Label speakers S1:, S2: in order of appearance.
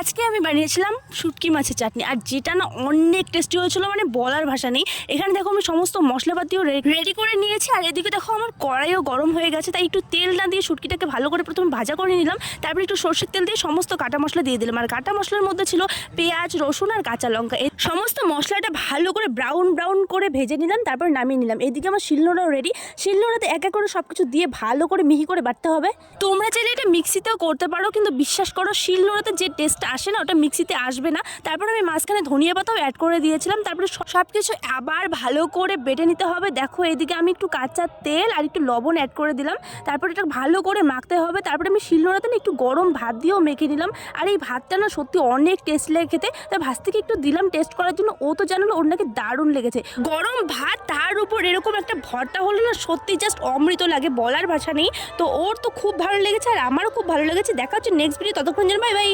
S1: আজকে আমি বানিয়েছিলাম শুটকি মাছের চাটনি। আর যেটা না অনেক টেস্টি হয়েছিল মানে বলার ভাষা নেই। এখানে দেখো আমি সমস্ত মশলাপাতিও রেডি করে নিয়েছি। আর এদিকে দেখো আমার কড়াইও গরম হয়ে গেছে, তাই একটু তেল না দিয়ে শুটকিটাকে ভালো করে প্রথমে ভাজা করে নিলাম। তারপরে একটু সর্ষের তেল দিয়ে সমস্ত কাটা মশলা দিয়ে দিলাম। আর কাটা মশলার মধ্যে ছিল পেঁয়াজ, রসুন আর কাঁচা লঙ্কা। এই সমস্ত মশলাটা ভালো করে ব্রাউন ব্রাউন করে ভেজে নিলাম, তারপর নামিয়ে নিলাম। এদিকে আমার শিলনোড়াও রেডি শিলনোড়াতে এক এক করে সব কিছু দিয়ে ভালো করে মিহি করে বাটতে হবে। তোমরা চাইলে এটা মিক্সিতেও করতে পারো, কিন্তু বিশ্বাস করো, শিলনোড়াতে যে টেস্টটা আসে না, ওটা মিক্সিতে আসবে না। তারপর আমি মাঝখানে ধনিয়া পাতাও অ্যাড করে দিয়েছিলাম। তারপরে সব কিছু আবার ভালো করে বেটে নিতে হবে। দেখো, এদিকে আমি একটু কাঁচা তেল আর একটু লবণ অ্যাড করে দিলাম। তারপর এটা ভালো করে মাখতে হবে। তারপরে আমি শিলনোড়াতে না একটু গরম ভাত দিয়েও মেখে নিলাম। আর এই ভাতটা না সত্যি অনেক টেস্ট লেগে খেতে। তাই ভাত থেকে একটু দিলাম টেস্ট করার জন্য। ও তো জানালো ওর নাকি দারুণ লেগেছে। গরম ভাত, তার উপর এরকম একটা ভর্তা হলে না সত্যি জাস্ট অমৃত লাগে, বলার ভাষা নেই। তো ওর তো খুব ভালো লেগেছে আর আমারও খুব ভালো লেগেছে। দেখা হচ্ছে নেক্সট ভিডিও ততক্ষণ যেন বাই বাই